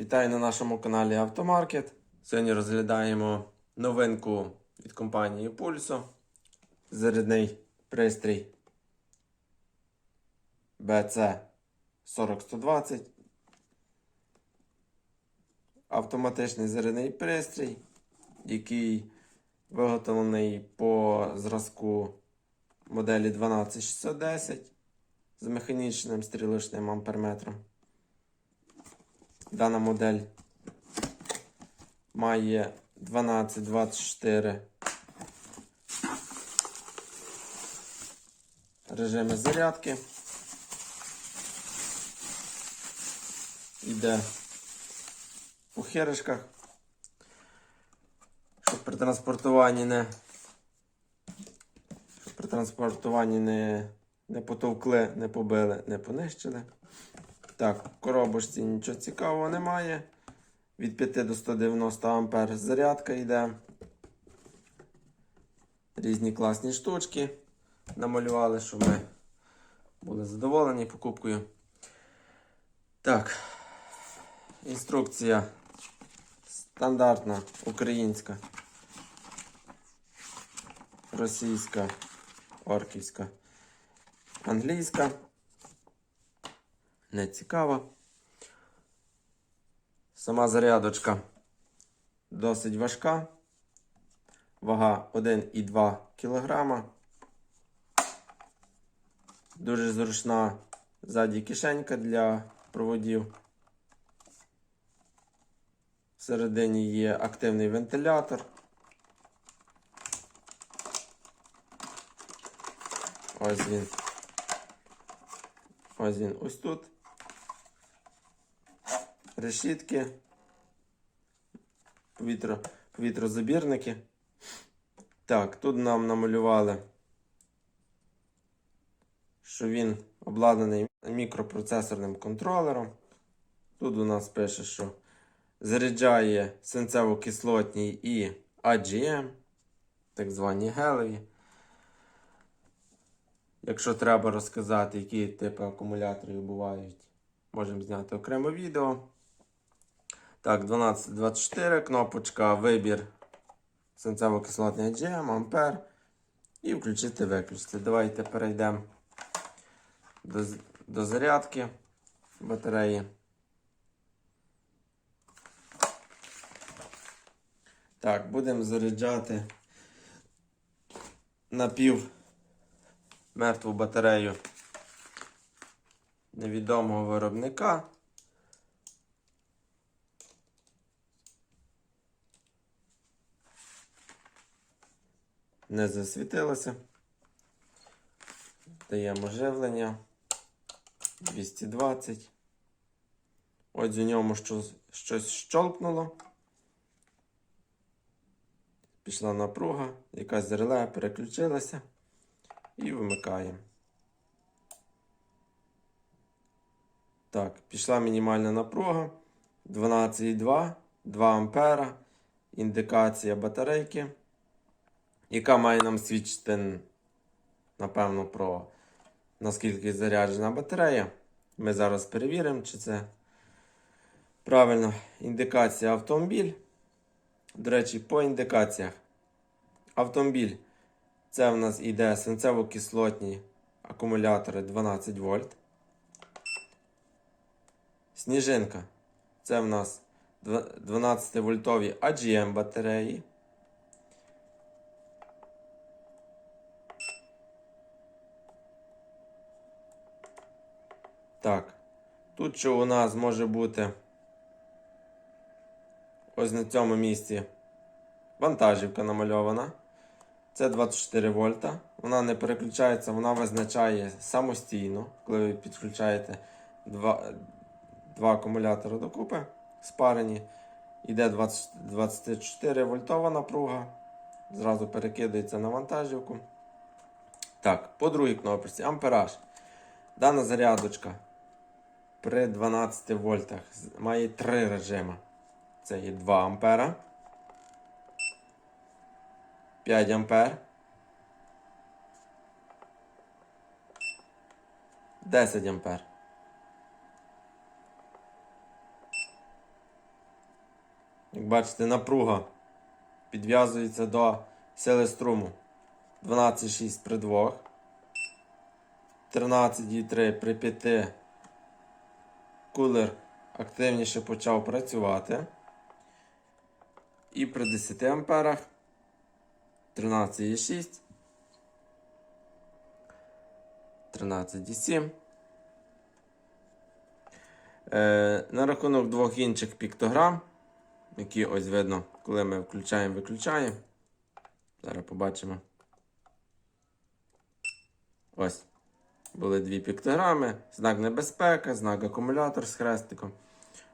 Вітаю на нашому каналі Автомаркет. Сьогодні розглядаємо новинку від компанії Pulso. Зарядний пристрій BC 40120. Автоматичний зарядний пристрій, який виготовлений по зразку моделі 12610 з механічним стрілочним амперметром. Дана модель має 12-24 режими зарядки. Іде у херишках, щоб при транспортуванні не щоб при транспортуванні не, не потовкли, не побили, не понищили. Так, в коробочці нічого цікавого немає. Від 5 до 190 ампер зарядка йде. Різні класні штучки. Намалювали, щоб ми були задоволені покупкою. Так. Інструкція стандартна українська, російська, орківська, англійська. Не цікава. Сама зарядочка досить важка. Вага 1,2 кг. Дуже зручна ззаді кишенька для проводів. Всередині є активний вентилятор. Ось він. Ось він ось тут. Решітки. Повітро, повітрозабірники. Так, тут нам намалювали, що він обладнаний мікропроцесорним контролером. Тут у нас пише, що заряджає свинцево-кислотні і AGM, так звані гелеві. Якщо треба розказати, які типи акумуляторів бувають, можемо зняти окреме відео. Так, 1224, кнопочка вибір свинцево-кислотний AGM, ампер. І включити виключити. Давайте перейдемо до, до зарядки батареї. Так, будемо заряджати напів мертву батарею невідомого виробника. Не засвітилося. Даємо живлення 220. Ось у ньому щось, щось щолкнуло. Пішла напруга, якась реле переключилася і вимикаємо. Так, пішла мінімальна напруга 12,2, 2 ампера. Індикація батарейки, яка має нам свідчити, напевно, про наскільки заряджена батарея. Ми зараз перевіримо, чи це правильно. Індикація автомобіль. До речі, по індикаціях. Автомобіль це в нас іде свинцево-кислотні акумулятори 12 вольт. Сніжинка. Це в нас 12 вольтові AGM батареї. Так. Тут що у нас може бути ось на цьому місці вантажівка намальована. Це 24 вольта. Вона не переключається, вона визначає самостійно, коли ви підключаєте два, два акумулятори докупи спарені. Йде 20, 24 вольтова напруга. Зразу перекидається на вантажівку. Так, по другій кнопці ампераж. Дана зарядочка при 12 вольтах має три режими. Це є 2 ампера. 5 ампер. 10 ампер. Як бачите, напруга підв'язується до сили струму 12,6 при 2, 13,3 при 5. Кулер активніше почав працювати. І при 10 амперах 13,6. 13,7. Е, на рахунок двох інших піктограм, які ось видно, коли ми включаємо, виключаємо. Зараз побачимо. Ось. Були дві піктограми. Знак небезпека, знак акумулятор з хрестиком.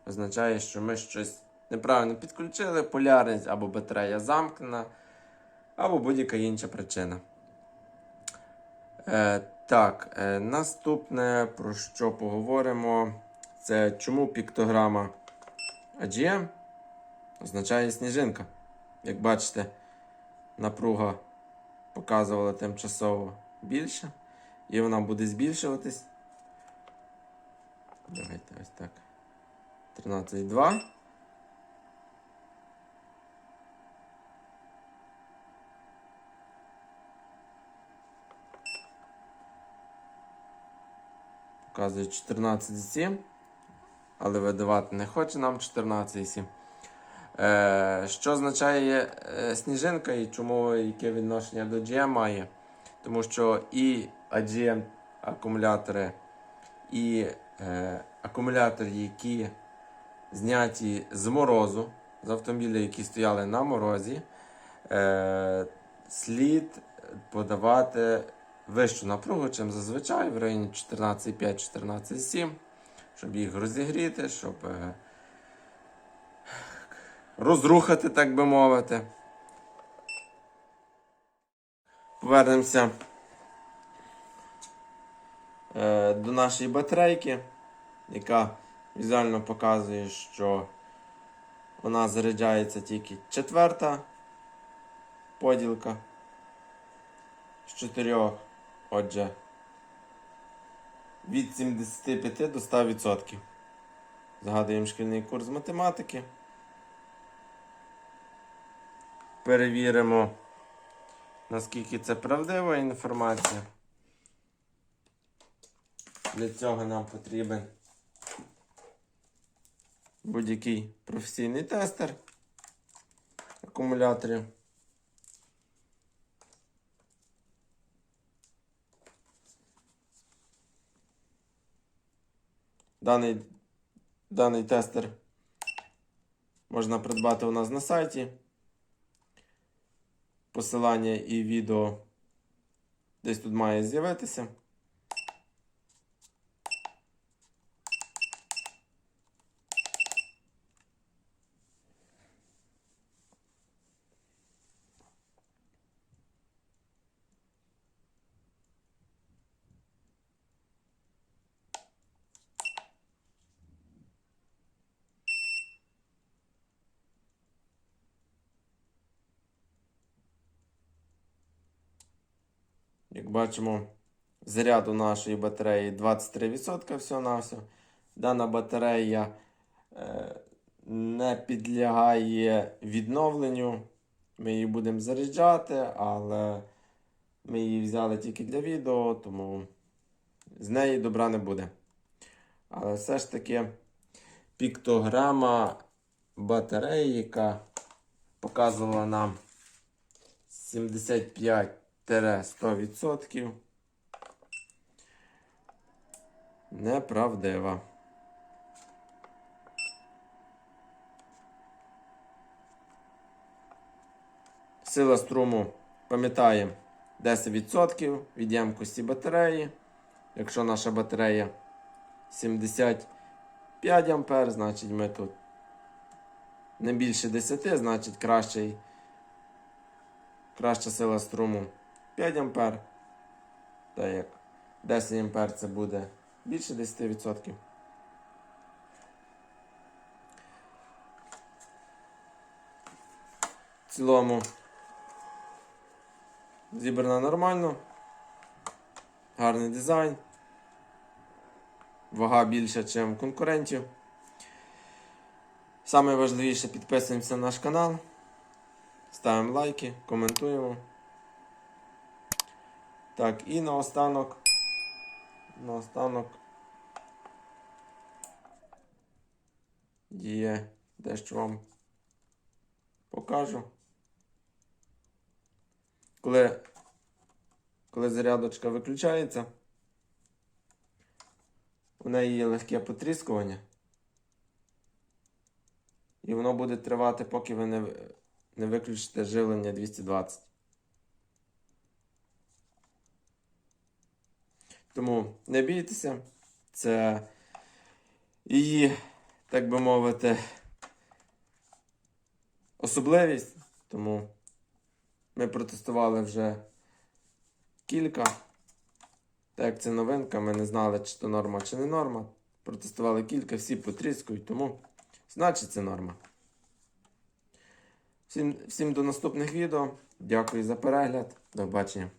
Означає, що ми щось неправильно підключили, полярність або батарея замкнена, або будь-яка інша причина. Е, так, е, наступне, про що поговоримо, це чому піктограма AGM означає сніжинка. Як бачите, напруга показувала тимчасово більше, і вона буде збільшуватись. Давайте ось так. 13,2. Показує 14,7. Але видавати не хоче нам 14,7. Е, що означає е, сніжинка і чому яке відношення до GM має? Тому що і AGM акумулятори, і е, акумулятори, які зняті з морозу, з автомобілів, які стояли на морозі, е, слід подавати вищу напругу, чим зазвичай в районі 14,5-14,7, щоб їх розігріти, щоб е, розрухати, так би мовити. Повернемося до нашої батарейки, яка візуально показує, що вона заряджається тільки четверта поділка з чотирьох. Отже, від 75 до 100%. Згадуємо шкільний курс математики. Перевіримо, наскільки це правдива інформація. Для цього нам потрібен будь-який професійний тестер акумуляторів. Даний, даний тестер можна придбати у нас на сайті. Посилання і відео десь тут має з'явитися. Як бачимо, заряд у нашої батареї 23% всього-навсього. Дана батарея е, не підлягає відновленню. Ми її будемо заряджати, але ми її взяли тільки для відео, тому з неї добра не буде. Але все ж таки піктограма батареї, яка показувала нам 75-100%. Неправдива. Сила струму, пам'ятаємо, 10% від ємкості батареї. Якщо наша батарея 75 А, значить ми тут не більше 10, значить кращий Краща сила струму 5 А. Так як 10 А це буде більше 10%. В цілому зібрана нормально. Гарний дизайн. Вага більша, ніж конкурентів. Саме важливіше підписуємося на наш канал, ставимо лайки, коментуємо. Так, і наостанок. Наостанок. Є дещо вам покажу. Коли, коли зарядочка виключається, у неї є легке потріскування. І воно буде тривати, поки ви не, не виключите живлення 220. Тому не бійтеся, це її, так би мовити, особливість. Тому ми протестували вже кілька. Так як це новинка, ми не знали, чи то норма, чи не норма. Протестували кілька, всі потріскують, тому значить це норма. Всім, всім до наступних відео. Дякую за перегляд. До побачення.